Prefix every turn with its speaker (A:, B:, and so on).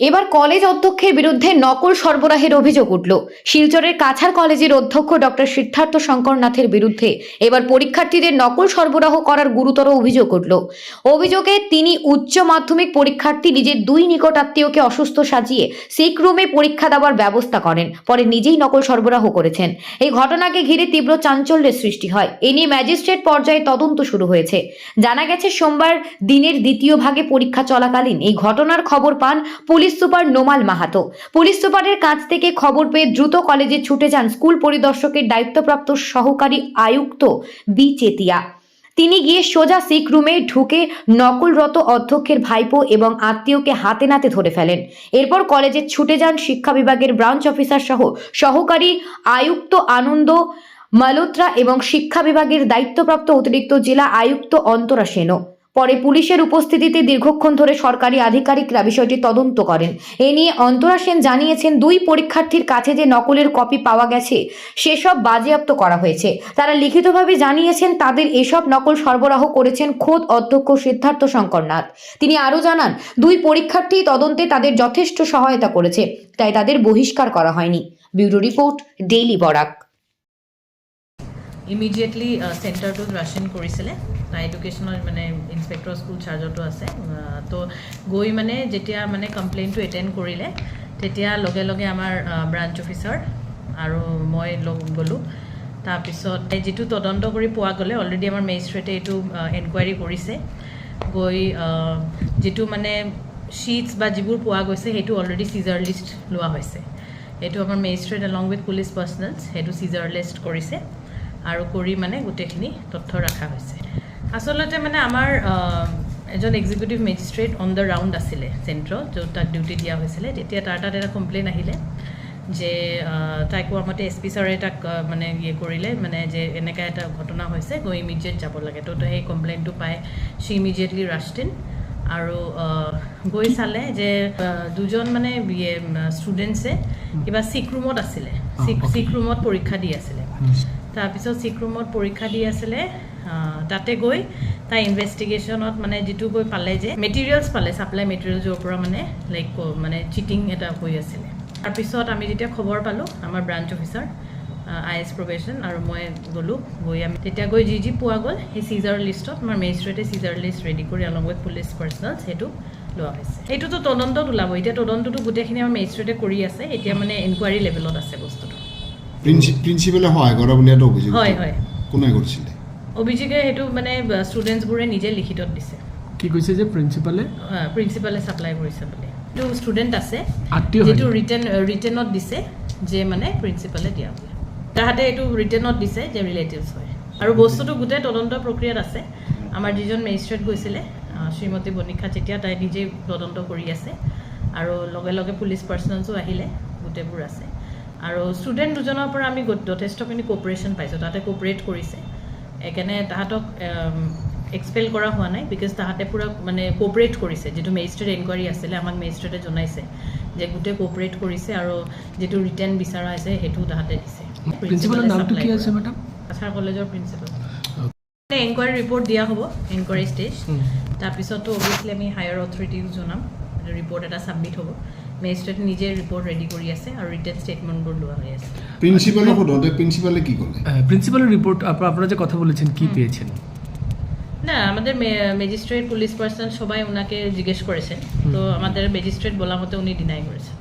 A: এবার কলেজ অধ্যক্ষের বিরুদ্ধে নকল সরবরাহের অভিযোগ উঠল। শিলচরের কাছার কলেজের অধ্যক্ষ ডক্টর সিদ্ধার্থ শঙ্করনাথের বিরুদ্ধে এবার পরীক্ষার্থীদের নকল সরবরাহ করার গুরুতর অভিযোগ উঠল। অভিযোগে তিনি উচ্চ মাধ্যমিক পরীক্ষার্থী নিজের দুই নিকট আত্মীয়কে অসুস্থ সাজিয়ে সিক রুমে পরীক্ষা দেওয়ার ব্যবস্থা করেন, পরে নিজেই নকল সরবরাহ করেছেন। এই ঘটনাকে ঘিরে তীব্র চাঞ্চল্যের সৃষ্টি হয়। এ নিয়ে ম্যাজিস্ট্রেট পর্যায়ে তদন্ত শুরু হয়েছে। জানা গেছে, সোমবার দিনের দ্বিতীয় ভাগে পরীক্ষা চলাকালীন এই ঘটনার খবর পান police super Nomal Mahato. Police সুপারের কাছ থেকে খবর পেয়ে দ্রুত কলেজে ছুটে যান স্কুল পরিদর্শকের দায়িত্বপ্রাপ্ত সহকারী আয়ুক্ত বি চেতিয়া। তিনি গিয়ে সোজা সিক রুমে ঢুকে নকলরত অধ্যক্ষের ভাইপো এবং আত্মীয়কে হাতে নাতে ধরে ফেলেন। এরপর কলেজে ছুটে যান শিক্ষা বিভাগের ব্রাঞ্চ অফিসার সহ সহকারী আয়ুক্ত আনন্দ মালোত্রা এবং শিক্ষা বিভাগের দায়িত্বপ্রাপ্ত অতিরিক্ত জেলা আয়ুক্ত অন্তরা সেনও। পরে পুলিশের উপস্থিতিতে দীর্ঘক্ষণ ধরে সরকারি আধিকারিকরা বিষয়টি তদন্ত করেন। এ নিয়ে অন্তরা সেন জানিয়েছেন, দুই পরীক্ষার্থীর কাছে যে নকলের কপি পাওয়া গেছে, সেসব বাজেয়াপ্ত করা হয়েছে। তারা লিখিতভাবে জানিয়েছেন, তাদের এসব নকল সরবরাহ করেছেন খোদ অধ্যক্ষ সিদ্ধার্থ শঙ্করনাথ তিনি আরও জানান, দুই পরীক্ষার্থী তদন্তে তাদের যথেষ্ট সহায়তা করেছে, তাই তাদের বহিষ্কার করা হয়নি। Bureau report, daily Barak.
B: Immediately চেণ্টাৰটোত ৰাছিন কৰিছিলে এডুকেশ্যনৰ মানে ইনস্পেক্টৰ স্কুল চাৰ্জতো আছে। তো গৈ মানে যেতিয়া মানে কমপ্লেইনটো এটেণ্ড কৰিলে, তেতিয়া লগে লগে আমাৰ ব্ৰাঞ্চ অফিচাৰ আৰু মই লগ গ'লোঁ। তাৰপিছত যিটো তদন্ত কৰি পোৱা গ'লে অলৰেডি আমাৰ মেজিষ্ট্ৰেটে এইটো এনকুৱাৰী কৰিছে। গৈ যিটো মানে শ্বীটছ বা যিবোৰ পোৱা গৈছে, সেইটো অলৰেডি চিজাৰ লিষ্ট লোৱা হৈছে। সেইটো আমাৰ magistrate along with police personnels সেইটো চিজাৰ লিষ্ট কৰিছে। আৰু কৰি মানে গোটেইখিনি তথ্য ৰখা হৈছে। আচলতে মানে আমাৰ এজন executive magistrate on the round আছিলে চেণ্ট্ৰত য'ত তাক ডিউটি দিয়া হৈছিলে। তেতিয়া তাৰ তাত এটা কমপ্লেইন আহিলে যে তাই কোৱা মতে এছ পি ছাৰে তাক মানে ইয়ে কৰিলে মানে যে এনেকুৱা এটা ঘটনা হৈছে গৈ ইমিডিয়েট যাব লাগে। তো সেই কমপ্লেইনটো পাই চি ইমিডিয়েটলি ৰাষ্টিন আৰু গৈ চালে যে দুজন মানে ইয়ে ষ্টুডেণ্টছে কিবা চিক ৰুমত আছিলে। চিক চিক ৰুমত পৰীক্ষা দি আছিলে। তাৰপিছত চিক ৰুমত পৰীক্ষা দি আছিলে তাতে গৈ তাই ইনভেষ্টিগেশ্যনত মানে যিটো গৈ পালে যে মেটেৰিয়েলছ পালে ছাপ্লাই মেটেৰিয়েলছৰ পৰা মানে লাইক মানে চিটিং এটা হৈ আছিলে। তাৰপিছত আমি যেতিয়া খবৰ পালোঁ আমাৰ branch officer I S probation আৰু মই গ'লোঁ গৈ আমি তেতিয়া গৈ যি যি পোৱা গ'ল সেই চিজাৰ লিষ্টত আমাৰ মেজিষ্ট্ৰেটে চিজাৰ লিষ্ট ৰেডি কৰি অলং উইথ পুলিচ পাৰ্চনেল সেইটো লোৱা হৈছে। সেইটোতো তদন্তত ওলাব। এতিয়া তদন্তটো গোটেইখিনি আমাৰ মেজিষ্ট্ৰেটে কৰি আছে। এতিয়া মানে এনকুৱাৰী লেভেলত আছে বস্তুটো।
C: প্ৰিন্সিপালে সহায় কৰা বুলি এটা অভিযোগ
B: হয় হয়।
C: কোনে কৰিছিলে?
B: অভিযোগে সেইটো মানে ষ্টুডেণ্টছবোৰে নিজে লিখিতত দিছে।
D: কি কৈছে যে প্ৰিন্সিপালে
B: প্ৰিন্সিপালে ছাপ্লাই কৰিছে বুলি। যিটো ষ্টুডেণ্ট আছে যিটো ৰিটেন ৰিটেনত দিছে যে মানে প্ৰিন্সিপালে দিয়া বুলি। তাহাঁতে এইটো ৰিটেনত দিছে যে ৰিলেটিভছ হয়। আৰু বস্তুটো গোটেই তদন্ত প্ৰক্ৰিয়াত আছে। আমাৰ যিজন মেজিষ্ট্ৰেট গৈছিলে শ্ৰীমতী বনিশা চেতিয়া তাই নিজেই তদন্ত কৰি আছে আৰু লগে লগে পুলিচ পাৰ্চনেলছো আহিলে গোটেইবোৰ আছে। আৰু ষ্টুডেণ্ট দুজনৰ পৰা আমি যথেষ্টখিনি কোঅপাৰেশ্যন পাইছোঁ। তাহাঁতে কোঅপাৰেট কৰিছে। সেইকাৰণে তাহাঁতক এক্সপেল কৰা হোৱা নাই বিকজ তাহাঁতে পূৰা মানে কোঅপাৰেট কৰিছে। যিটো মেজিষ্ট্ৰেট এনকুৱাৰী আছিলে আমাক মেজিষ্ট্ৰেটে জনাইছে যে গোটেই কোঅপাৰেট কৰিছে আৰু যিটো ৰিটাৰ্ণ বিচৰা হৈছে সেইটোও তাহাঁতে দিছে।
D: আছে।
B: কাছাৰ কলেজৰ প্ৰিন্সিপাল এনকুৱাৰী ৰিপৰ্ট দিয়া হ'ব এনকুৱাৰী ষ্টেজ তাৰপিছতো অভিয়াছলি আমি হায়াৰ অথৰিটিক জনাম। ৰিপৰ্ট এটা ছাবমিট হ'ব। মেজিষ্ট্ৰেটে নিজে ৰিপৰ্ট রেডি কৰি আছে আৰু ৰিটেন ষ্টেটমেণ্টবোৰ লোৱা হৈ আছে।
C: প্ৰিন্সিপালক সোধোতে প্রিন্সিপাল কি ক'লে?
D: প্রিন্সিপালের রিপোর্ট আপনারা যে কথা বলেছেন কি পেয়েছেন?
B: না আমাদের ম্যাজিস্ট্রেট পুলিশ পার্সন সবাই ওনাকে জিজ্ঞেস করেছেন। তো আমাদের ম্যাজিস্ট্রেট বলা মতো উনি ডিনাই করেছেন।